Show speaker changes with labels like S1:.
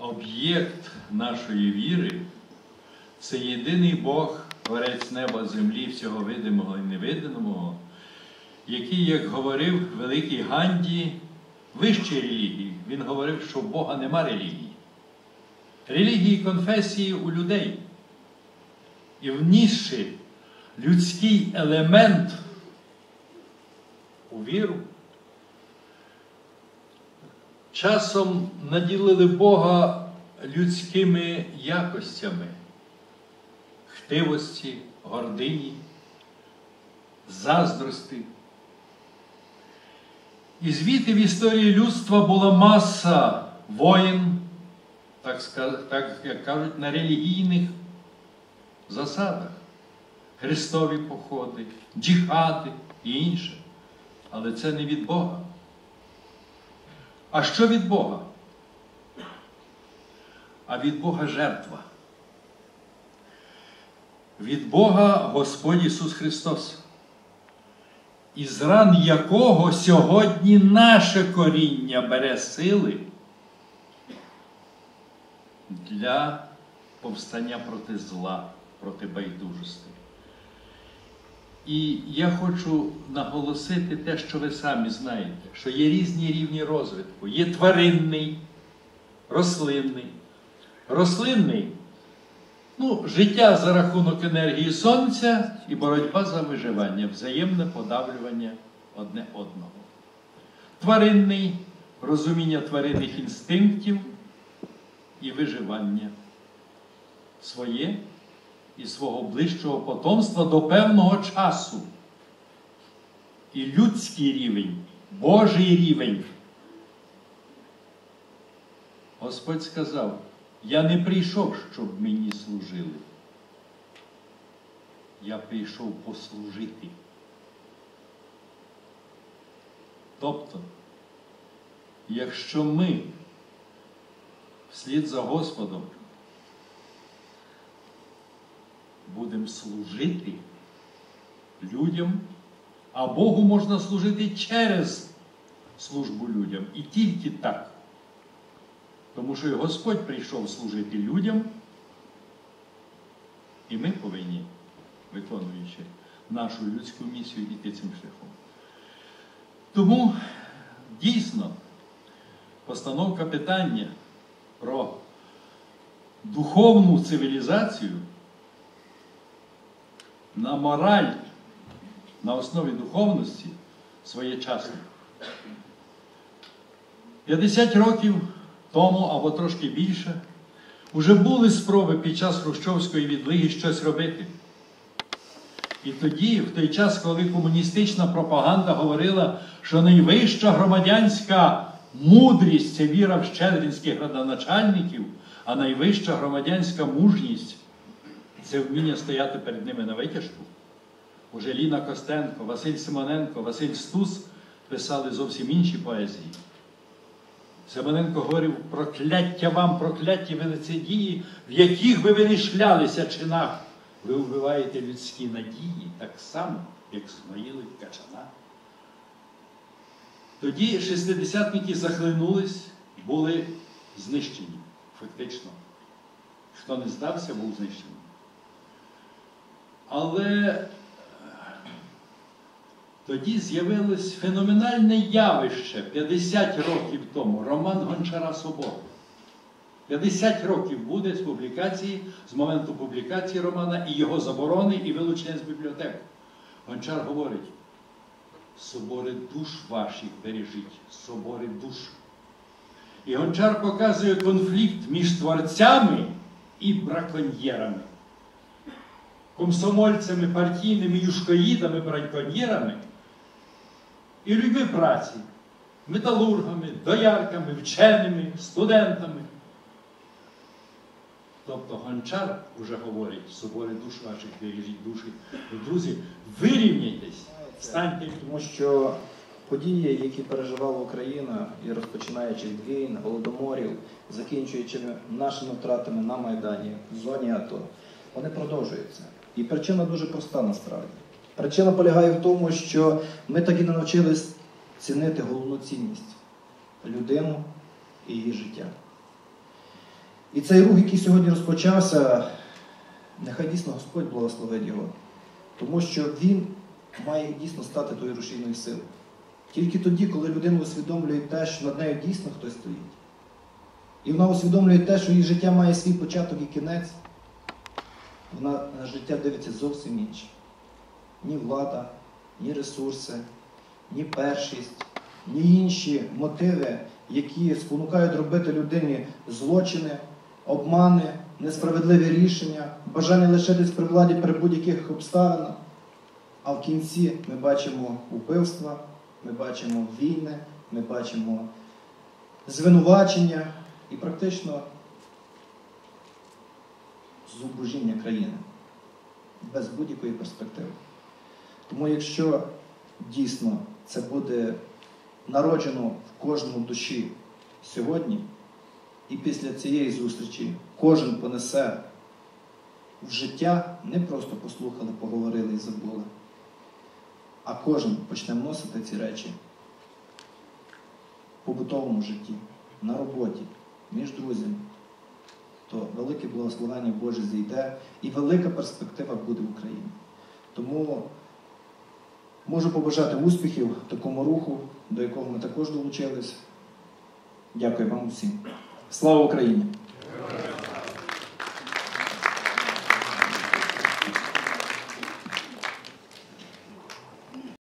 S1: об'єкт нашої віри це єдиний Бог, творець неба, землі, всього видимого і невидимого, який, як говорив великий Ганді, вищій релігії. Він говорив, що в Бога нема релігії. Релігії конфесії у людей. І внісши людський елемент у віру, часом наділили Бога людськими якостями хтивості, гордині, заздрости. І звідти в історії людства була маса воїн, так як кажуть, на релігійних засадах. Христові походи, джихади і інше. Але це не від Бога. А що від Бога? А від Бога жертва. Від Бога Господь Ісус Христос, із ран якого сьогодні наше коріння бере сили для повстання проти зла, проти байдужості. І я хочу наголосити те, що ви самі знаєте, що є різні рівні розвитку. Є тваринний, рослинний. Рослинний ну, життя за рахунок енергії сонця і боротьба за виживання, взаємне подавлювання одне одного. Тваринний розуміння тваринних інстинктів і виживання своє і свого ближчого потомства до певного часу. І людський рівень, Божий рівень. Господь сказав, я не прийшов, щоб мені служили. Я прийшов послужити. Тобто, якщо ми вслід за Господом будемо служити людям, а Богу можна служити через службу людям. І тільки так. Тому що і Господь прийшов служити людям, і ми повинні, виконуючи нашу людську місію, йти цим шляхом. Тому дійсно постановка питання про духовну цивілізацію на мораль на основі духовності своєчасно. 50 років тому або трошки більше, вже були спроби під час Хрущовської відлиги щось робити. І тоді, в той час, коли комуністична пропаганда говорила, що найвища громадянська мудрість це віра в щедринських градоначальників, а найвища громадянська мужність це вміння стояти перед ними на витяжку. Уже Ліна Костенко, Василь Симоненко, Василь Стус писали зовсім інші поезії. Семененко говорив, прокляття вам, прокляття ви лицедії, в яких би ви не шлялися чинах. Ви вбиваєте людські надії так само, як Смаїли Качана. Тоді шестидесятники захлинулись, були знищені, фактично. Хто не здався, був знищений. Але тоді з'явилось феноменальне явище 50 років тому роман Гончара Собор. 50 років буде з публікації, з моменту публікації романа і його заборони і вилучення з бібліотек. Гончар говорить: собори душ ваших бережіть, собори душ. І Гончар показує конфлікт між творцями і браконьєрами, комсомольцями, партійними юшкоїдами, браконьєрами і людьми праці, металургами, доярками, вченими, студентами. Тобто Гончар вже говорить, собори душ ваших, бережіть душі. Друзі, вирівняйтесь, станьте.
S2: Тому що події, які переживала Україна, і розпочинаючи від війн, голодоморів, закінчуючи нашими втратами на Майдані, в зоні АТО, вони продовжуються. І причина дуже проста насправді. Причина полягає в тому, що ми так і не навчились цінити головну цінність людину і її життя. І цей рух, який сьогодні розпочався, нехай дійсно Господь благословить його. Тому що він має дійсно стати тою рушійною силою. Тільки тоді, коли людина усвідомлює те, що над нею дійсно хтось стоїть. І вона усвідомлює те, що її життя має свій початок і кінець, вона на життя дивиться зовсім інше. Ні влада, ні ресурси, ні першість, ні інші мотиви, які спонукають робити людині злочини, обмани, несправедливі рішення, бажання лишитись при владі при будь-яких обставинах. А в кінці ми бачимо вбивства, ми бачимо війни, ми бачимо звинувачення і практично зубожіння країни без будь-якої перспективи. Тому якщо дійсно це буде народжено в кожному душі сьогодні, і після цієї зустрічі кожен понесе в життя, не просто послухали, поговорили і забули, а кожен почне вносити ці речі в побутовому житті, на роботі, між друзями, то велике благословення Боже зійде і велика перспектива буде в Україні. Тому можу побажати успіхів такому руху, до якого ми також долучились. Дякую вам усім. Слава Україні!